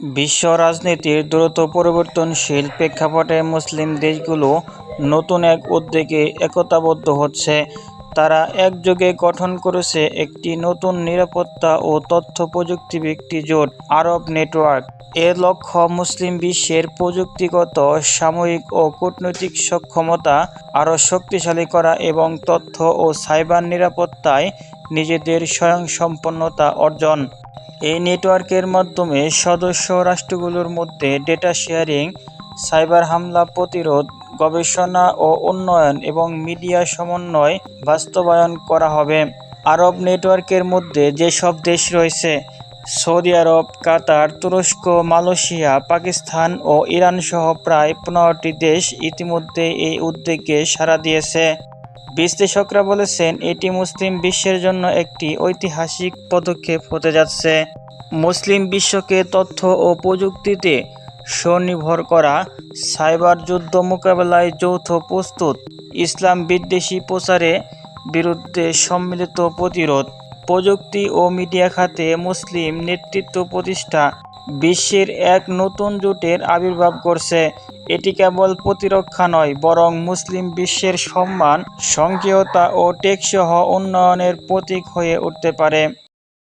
বিশ্ব রাজনীতির দ্রুত পরিবর্তনশীল প্রেক্ষাপটে মুসলিম দেশগুলো নতুন এক উদ্যোগে একতাবদ্ধ হচ্ছে। তারা একযোগে গঠন করেছে একটি নতুন নিরাপত্তা ও তথ্য প্রযুক্তি ভিত্তিক জোট, আরব নেটওয়ার্ক। এর লক্ষ্য মুসলিম বিশ্বের প্রযুক্তিগত, সাময়িক ও কূটনৈতিক সক্ষমতা আরও শক্তিশালী করা এবং তথ্য ও সাইবার নিরাপত্তায় নিজেদের স্বয়ংসম্পূর্ণতা অর্জন। এই নেটওয়ার্কের মাধ্যমে সদস্য রাষ্ট্রগুলোর মধ্যে ডেটা শেয়ারিং, সাইবার হামলা প্রতিরোধ, গবেষণা ও উন্নয়ন এবং মিডিয়া সমন্বয় বাস্তবায়ন করা হবে। আরব নেটওয়ার্কের মধ্যে যেসব দেশ রয়েছে, সৌদি আরব, কাতার, তুরস্ক, মালয়েশিয়া, পাকিস্তান ও ইরানসহ প্রায় পনেরোটি দেশ ইতিমধ্যে এই উদ্যোগে সাড়া দিয়েছে। বিশ্লেষকরা বলেছেন এটি মুসলিম বিশ্বের জন্য একটি ঐতিহাসিক পদক্ষেপ হতে যাচ্ছে। মুসলিম বিশ্বকে তথ্য ও প্রযুক্তিতে স্বনির্ভর করা, সাইবার যুদ্ধ মোকাবেলায় যৌথ প্রস্তুত, ইসলাম বিদ্বেষী প্রচারে বিরুদ্ধে সম্মিলিত প্রতিরোধ। প্রযুক্তি ও মিডিয়া খাতে মুসলিম নেতৃত্ব প্রতিষ্ঠা বিশ্বের এক নতুন জোটের আবির্ভাব করছে। এটি কেবল প্রতিরক্ষা নয়, বরং মুসলিম বিশ্বের সম্মান, সংকীয়তা ও টেকসহ উন্নয়নের প্রতীক হয়ে উঠতে পারে।